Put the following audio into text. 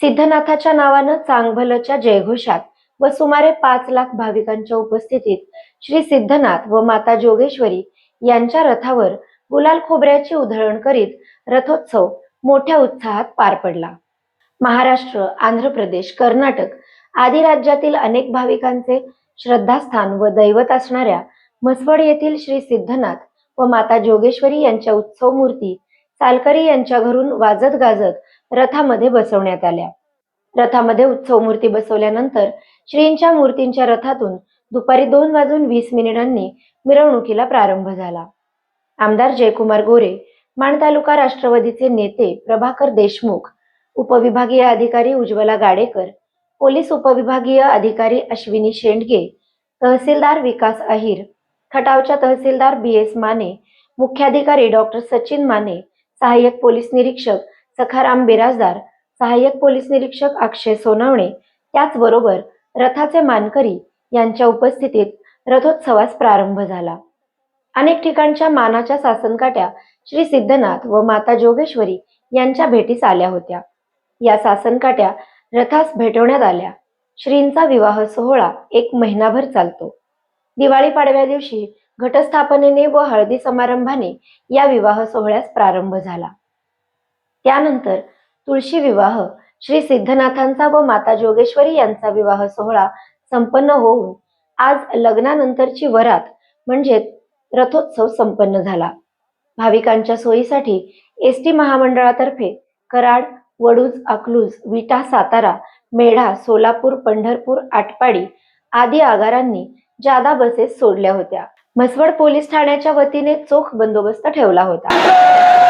सिद्धनाथाच्या नावानं चांगभलच्या जयघोषात व सुमारे पाच लाख भाविकांच्या उपस्थितीत श्री सिद्धनाथ व माता जोगेश्वरी यांच्या रथावर गुलाल खोबऱ्याची उधळण करीत रथोत्सव मोठ्या उत्साहात पार पडला. महाराष्ट्र आंध्र प्रदेश कर्नाटक आदी राज्यातील अनेक भाविकांचे श्रद्धास्थान व दैवत असणाऱ्या म्हसवड येथील श्री सिद्धनाथ व माता जोगेश्वरी यांच्या उत्सव मूर्ती सालकरी यांच्या घरून वाजत गाजत रथामध्ये बसवण्यात आल्या. रथामध्ये उत्सव मूर्ती बसवल्यानंतर श्रींच्या मूर्तींच्या रथातून दुपारी दोन वाजून वीस मिनिटांनी मिरवणुकीला प्रारंभ झाला. आमदार जयकुमार गोरे माण तालुका राष्ट्रवादीचे नेते प्रभाकर देशमुख उपविभागीय अधिकारी उज्ज्वला गाडेकर पोलीस उपविभागीय अधिकारी अश्विनी शेंडगे तहसीलदार विकास अहिर खटावच्या तहसीलदार बी एस माने मुख्याधिकारी डॉक्टर सचिन माने सहाय्यक पोलीस निरीक्षक सखाराम बिराजदार सहाय्यक पोलीस निरीक्षक अक्षय सोनावणे त्याचबरोबर रथाचे मानकरी यांच्या उपस्थितीत रथोत्सवास प्रारंभ झाला. अनेक ठिकाणच्या मानाच्या सासनकाट्या श्री सिद्धनाथ व माता जोगेश्वरी यांच्या भेटीस आल्या होत्या. या सासनकाट्या रथास भेटवण्यात आल्या. श्रींचा विवाह सोहळा एक महिनाभर चालतो. दिवाळी पाडव्या दिवशी घटस्थापनेने व हळदी समारंभाने या विवाह सोहळ्यास प्रारंभ झाला. त्यानंतर तुळशी विवाह श्री सिद्धनाथांचा व माता जोगेश्वरी यांचा विवाह सोहळा संपन्न होऊन आज लग्नानंतरची वरात म्हणजे रथोत्सव संपन्न झाला. भाविकांच्या सोयीसाठी एस टी महामंडळातर्फे कराड वडूज अकलूज विटा सातारा मेढा सोलापूर पंढरपूर आटपाडी आदी आगारांनी जादा बसेस सोडल्या होत्या. म्हसवड पोलीस ठाण्याच्या वतीने चोख बंदोबस्त ठेवला होता.